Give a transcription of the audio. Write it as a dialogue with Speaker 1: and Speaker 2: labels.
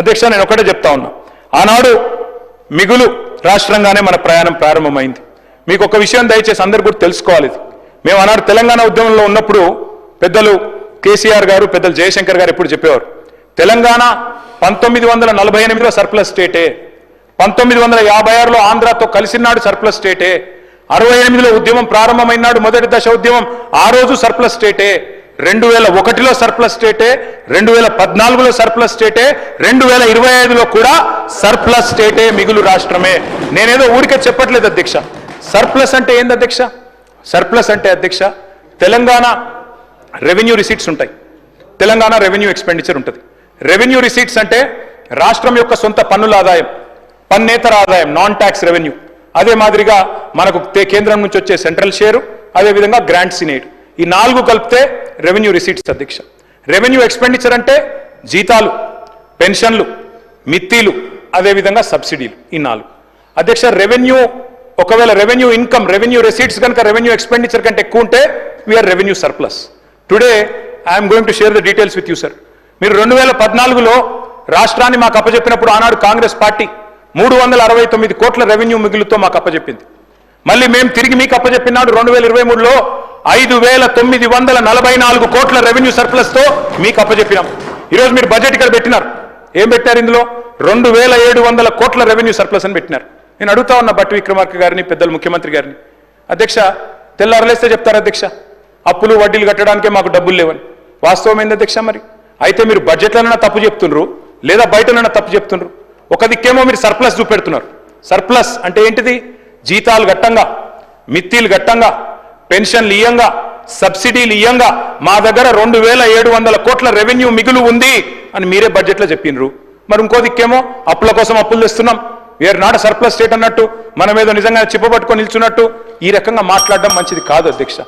Speaker 1: అధ్యక్ష నేను ఒకటే చెప్తా ఉన్నా. ఆనాడు మిగులు రాష్ట్రంగానే మన ప్రయాణం ప్రారంభమైంది. మీకు ఒక విషయం దయచేసి అందరు కూడా తెలుసుకోవాలి ఇది. మేము ఆనాడు తెలంగాణ ఉద్యమంలో ఉన్నప్పుడు పెద్దలు కేసీఆర్ గారు పెద్దలు జయశంకర్ గారు ఎప్పుడు చెప్పేవారు తెలంగాణ పంతొమ్మిది వందల నలభై ఎనిమిదిలో సర్ప్లస్ స్టేటే పంతొమ్మిది వందల యాభై ఆరులో ఆంధ్రాతో కలిసినాడు సర్ప్లస్ స్టేటే అరవై ఎనిమిదిలో ఉద్యమం ప్రారంభమైనాడు మొదటి దశ ఉద్యమం ఆ రోజు సర్ప్లస్ స్టేటే. రెండు వేల ఒకటిలో సర్ప్లస్ స్టేటే రెండు వేల పద్నాలుగులో సర్ప్లస్ స్టేటే రెండు వేల ఇరవై ఐదులో కూడా సర్ప్లస్ స్టేటే మిగులు రాష్ట్రమే. నేనేదో ఊరికే చెప్పట్లేదు అధ్యక్ష. సర్ప్లస్ అంటే ఏంది అధ్యక్ష? సర్ప్లస్ అంటే అధ్యక్ష తెలంగాణ రెవెన్యూ రిసీట్స్ ఉంటాయి. తెలంగాణ రెవెన్యూ ఎక్స్పెండిచర్ ఉంటుంది. రెవెన్యూ రిసీట్స్ అంటే రాష్ట్రం యొక్క సొంత పన్నుల ఆదాయం పన్నేతర ఆదాయం నాన్ ట్యాక్స్ రెవెన్యూ అదే మాదిరిగా మనకు కేంద్రం నుంచి వచ్చే సెంట్రల్ షేరు అదేవిధంగా గ్రాంట్ సినేడ్ ఈ నాలుగు కలిపితే రెవెన్యూ రిసీట్స్ అధ్యక్ష. రెవెన్యూ ఎక్స్పెండిచర్ అంటే జీతాలు పెన్షన్లు మిత్తీలు అదేవిధంగా సబ్సిడీలు ఈ నాలుగు. అధ్యక్ష రెవెన్యూ ఒకవేళ రెవెన్యూ ఇన్కమ్ రెవెన్యూ రెసీట్స్ కనుక రెవెన్యూ ఎక్స్పెండిచర్ కంటే ఎక్కువ ఉంటే we're revenue surplus today I'm going to share the details with you sir మీరు రెండు వేల పద్నాలుగులో రాష్ట్రాన్ని మాకు అప్పచెప్పినప్పుడు ఆనాడు కాంగ్రెస్ పార్టీ మూడు వందల అరవై తొమ్మిది కోట్ల రెవెన్యూ మిగులుతో మాకు అప్పచెప్పింది. మళ్ళీ మేము తిరిగి మీకు అప్పచెప్పినాడు రెండు వేల ఇరవై మూడులో ఐదు వేల తొమ్మిది వందల నలభై నాలుగు కోట్ల రెవెన్యూ సర్ప్లస్తో మీకు అప్పచెప్పినాం ఈరోజు మీరు బడ్జెట్ ఇక్కడ పెట్టినారు. ఏం పెట్టారు ఇందులో? రెండు వేల ఏడు వందల కోట్ల రెవెన్యూ సర్ప్లస్ అని పెట్టినారు. నేను అడుగుతా ఉన్న భట్టి విక్రమార్క గారిని పెద్దలు ముఖ్యమంత్రి గారిని. అధ్యక్ష తెల్లారలేస్తే చెప్తారు అధ్యక్ష? అప్పులు వడ్డీలు కట్టడానికే మాకు డబ్బులు లేవని. వాస్తవం ఏంది అధ్యక్ష మరి? అయితే మీరు బడ్జెట్లోనైనా తప్పు చెప్తుండ్రు లేదా బయటనైనా తప్పు చెప్తుండ్రు. ఒక దిక్కేమో మీరు సర్ప్లస్ చూపెడుతున్నారు. సర్ప్లస్ అంటే ఏంటిది? జీతాలు గట్టంగా మిత్తీలు గట్టంగా పెన్షన్లు ఇయ్యంగా సబ్సిడీలు ఇయ్యంగా మా దగ్గర రెండు వేల ఏడు వందల కోట్ల రెవెన్యూ మిగులు ఉంది అని మీరే బడ్జెట్లో చెప్పిండ్రు మరి ఇంకో దిక్కేమో అప్పుల కోసం అప్పులు తెస్తున్నాం. వేరు నాట్ సర్ప్లస్ స్టేట్ అన్నట్టు మనం ఏదో నిజంగా చిప్పబట్టుకొని నిల్చున్నట్టు ఈ రకంగా మాట్లాడడం మంచిది కాదు అధ్యక్ష.